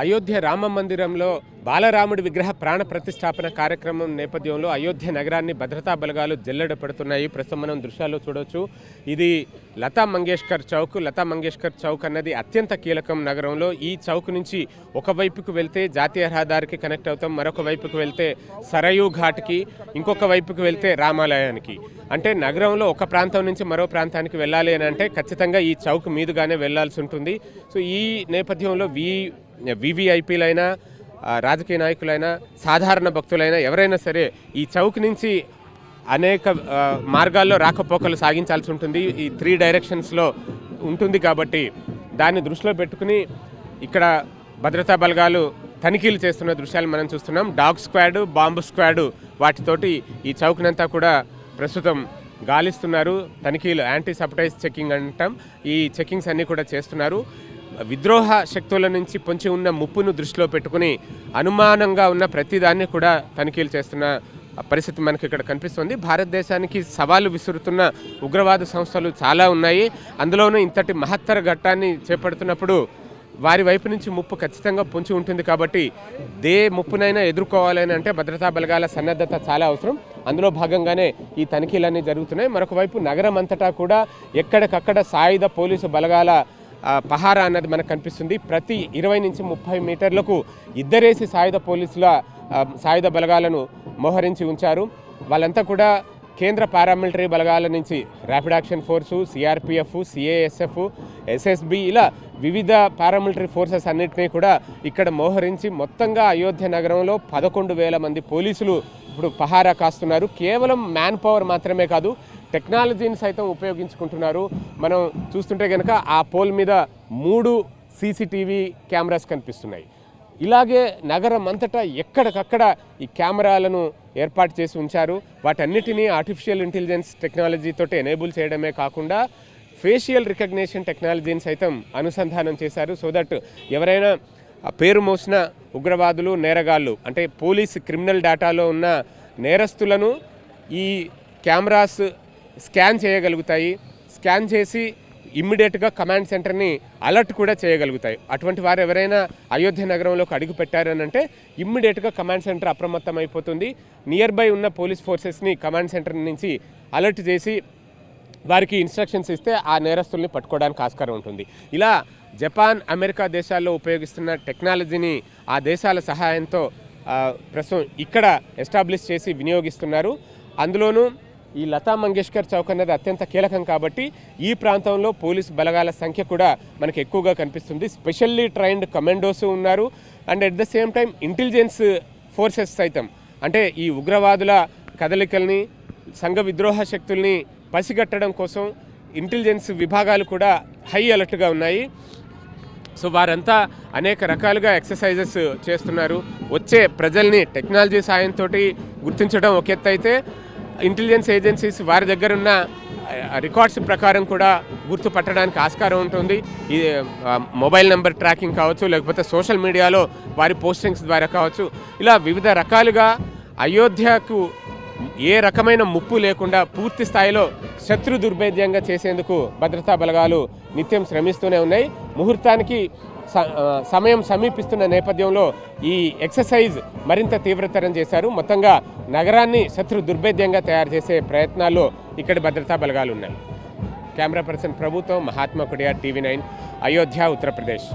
అయోధ్య రామ మందిరంలో బాలరాముడి విగ్రహ ప్రాణ ప్రతిష్టాపన కార్యక్రమం నేపథ్యంలో అయోధ్య నగరాన్ని భద్రతా బలగాలు జల్లెడ పెడుతున్నాయి. ప్రస్తుతం మనం దృశ్యాల్లో చూడొచ్చు. ఇది లతా మంగేష్కర్ చౌక్. లతా మంగేష్కర్ చౌక్ అన్నది అత్యంత కీలకం నగరంలో. ఈ చౌక్ నుంచి ఒకవైపుకు వెళ్తే జాతీయ రహదారికి కనెక్ట్ అవుతాం. మరొక వైపుకు వెళ్తే సరయూ ఘాట్కి ఇంకొక వైపుకు వెళ్తే రామాలయానికి. అంటే నగరంలో ఒక ప్రాంతం నుంచి మరో ప్రాంతానికి వెళ్ళాలి అని అంటే ఖచ్చితంగా ఈ చౌక్ మీదుగానే వెళ్ళాల్సి ఉంటుంది. సో ఈ నేపథ్యంలో వి వివిఐపీలైనా రాజకీయ నాయకులైనా సాధారణ భక్తులైనా ఎవరైనా సరే ఈ చౌక్ నుంచి అనేక మార్గాల్లో రాకపోకలు సాగించాల్సి ఉంటుంది. ఈ త్రీ డైరెక్షన్స్లో ఉంటుంది కాబట్టి దాన్ని దృష్టిలో పెట్టుకుని ఇక్కడ భద్రతా బలగాలు తనిఖీలు చేస్తున్న దృశ్యాలు మనం చూస్తున్నాం. డాగ్ స్క్వాడ్ బాంబు స్క్వాడ్ వాటితోటి ఈ చౌక్నంతా కూడా ప్రస్తుతం గాలిస్తున్నారు. తనిఖీలు యాంటీ సపటైజ్ చెకింగ్ అంటాం. ఈ చెకింగ్స్ అన్నీ కూడా చేస్తున్నారు. విద్రోహ శక్తుల నుంచి పొంచి ఉన్న ముప్పును దృష్టిలో పెట్టుకుని అనుమానంగా ఉన్న ప్రతిదాన్ని కూడా తనిఖీలు చేస్తున్న పరిస్థితి మనకి ఇక్కడ కనిపిస్తుంది. భారతదేశానికి సవాలు విసురుతున్న ఉగ్రవాద సంస్థలు చాలా ఉన్నాయి. అందులోనూ ఇంతటి మహత్తర ఘట్టాన్ని చేపడుతున్నప్పుడు వారి వైపు నుంచి ముప్పు ఖచ్చితంగా పొంచి ఉంటుంది కాబట్టి దే ముప్పునైనా ఎదుర్కోవాలని అంటే భద్రతా బలగాల సన్నద్ధత చాలా అవసరం. అందులో భాగంగానే ఈ తనిఖీలన్నీ జరుగుతున్నాయి. మరొక వైపు నగరం అంతటా కూడా ఎక్కడికక్కడ సాయుధ పోలీసు బలగాల పహారా అన్నది మనకు కనిపిస్తుంది. ప్రతి ఇరవై నుంచి ముప్పై మీటర్లకు ఇద్దరేసి సాయుధ పోలీసుల సాయుధ బలగాలను మోహరించి ఉంచారు. వాళ్ళంతా కూడా కేంద్ర పారామిలిటరీ బలగాల నుంచి rapid action force CRPF CASF SSB ఇలా వివిధ పారామిలిటరీ ఫోర్సెస్ అన్నింటినీ కూడా ఇక్కడ మోహరించి మొత్తంగా అయోధ్య నగరంలో పదకొండు వేల మంది పోలీసులు ఇప్పుడు పహారా కాస్తున్నారు. కేవలం మ్యాన్ పవర్ మాత్రమే కాదు టెక్నాలజీని సైతం ఉపయోగించుకుంటున్నారు. మనం చూస్తుంటే కనుక ఆ పోల్ మీద మూడు సీసీటీవీ కెమెరాస్ కనిపిస్తున్నాయి. ఇలాగే నగరం అంతటా ఎక్కడికక్కడ ఈ కెమెరాలను ఏర్పాటు చేసి ఉంచారు. వాటన్నిటినీ ఆర్టిఫిషియల్ ఇంటెలిజెన్స్ టెక్నాలజీతో ఎనేబుల్ చేయడమే కాకుండా ఫేషియల్ రికగ్నిషన్ టెక్నాలజీని సైతం అనుసంధానం చేశారు. సో దట్ ఎవరైనా ఆ పేరు మోసిన ఉగ్రవాదులు నేరగాళ్ళు అంటే పోలీస్ క్రిమినల్ డేటాలో ఉన్న నేరస్తులను ఈ కెమెరాస్ స్కాన్ చేయగలుగుతాయి. స్కాన్ చేసి ఇమ్మీడియట్గా కమాండ్ సెంటర్ని అలర్ట్ కూడా చేయగలుగుతాయి. అటువంటి వారు ఎవరైనా అయోధ్య నగరంలోకి అడుగు పెట్టారని అంటే ఇమ్మీడియట్గా కమాండ్ సెంటర్ అప్రమత్తం అయిపోతుంది. నియర్ బై ఉన్న పోలీస్ ఫోర్సెస్ని కమాండ్ సెంటర్ నుంచి అలర్ట్ చేసి వారికి ఇన్స్ట్రక్షన్స్ ఇస్తే ఆ నేరస్తుల్ని పట్టుకోవడానికి ఆస్కారం ఉంటుంది. ఇలా జపాన్ అమెరికా దేశాల్లో ఉపయోగిస్తున్న టెక్నాలజీని ఆ దేశాల సహాయంతో ప్రస్తుతం ఇక్కడ ఎస్టాబ్లిష్ చేసి వినియోగిస్తున్నారు. అందులోనూ ఈ లతా మంగేష్కర్ చౌక్ అనేది అత్యంత కీలకం కాబట్టి ఈ ప్రాంతంలో పోలీస్ బలగాల సంఖ్య కూడా మనకు ఎక్కువగా కనిపిస్తుంది. స్పెషల్లీ ట్రైన్డ్ కమాండోస్ ఉన్నారు. And at the same time intelligence forces సైతం. అంటే ఈ ఉగ్రవాదుల కదలికల్ని సంఘ విద్రోహ శక్తుల్ని పసిగట్టడం కోసం ఇంటెలిజెన్స్ విభాగాలు కూడా హై అలర్ట్గా ఉన్నాయి. సో వారంతా అనేక రకాలుగా ఎక్సర్సైజెస్ చేస్తున్నారు. వచ్చే ప్రజల్ని టెక్నాలజీ సాయంతో గుర్తించడం ఒక ఎత్తు అయితే ఇంటెలిజెన్స్ ఏజెన్సీస్ వారి దగ్గర ఉన్న రికార్డ్స్ ప్రకారం కూడా గుర్తుపట్టడానికి ఆస్కారం ఉంటుంది. ఈ మొబైల్ నెంబర్ ట్రాకింగ్ కావచ్చు లేకపోతే సోషల్ మీడియాలో వారి పోస్టింగ్స్ ద్వారా కావచ్చు. ఇలా వివిధ రకాలుగా అయోధ్యకు ఏ రకమైన ముప్పు లేకుండా పూర్తి స్థాయిలో శత్రు దుర్భేద్యంగా చేసేందుకు భద్రతా బలగాలు నిత్యం శ్రమిస్తూనే ఉన్నాయి. ముహూర్తానికి సమయం సమీపిస్తున్న నేపథ్యంలో ఈ ఎక్సర్సైజ్ మరింత తీవ్రతరం చేశారు. మొత్తంగా నగరాన్ని శత్రు దుర్భేద్యంగా తయారు చేసే ప్రయత్నాల్లో ఇక్కడ భద్రతా బలగాలు ఉన్నాయి కెమెరా పర్సన్ ప్రభుత్వం మహాత్మా కుడియా టీవీ నైన్ అయోధ్య ఉత్తరప్రదేశ్.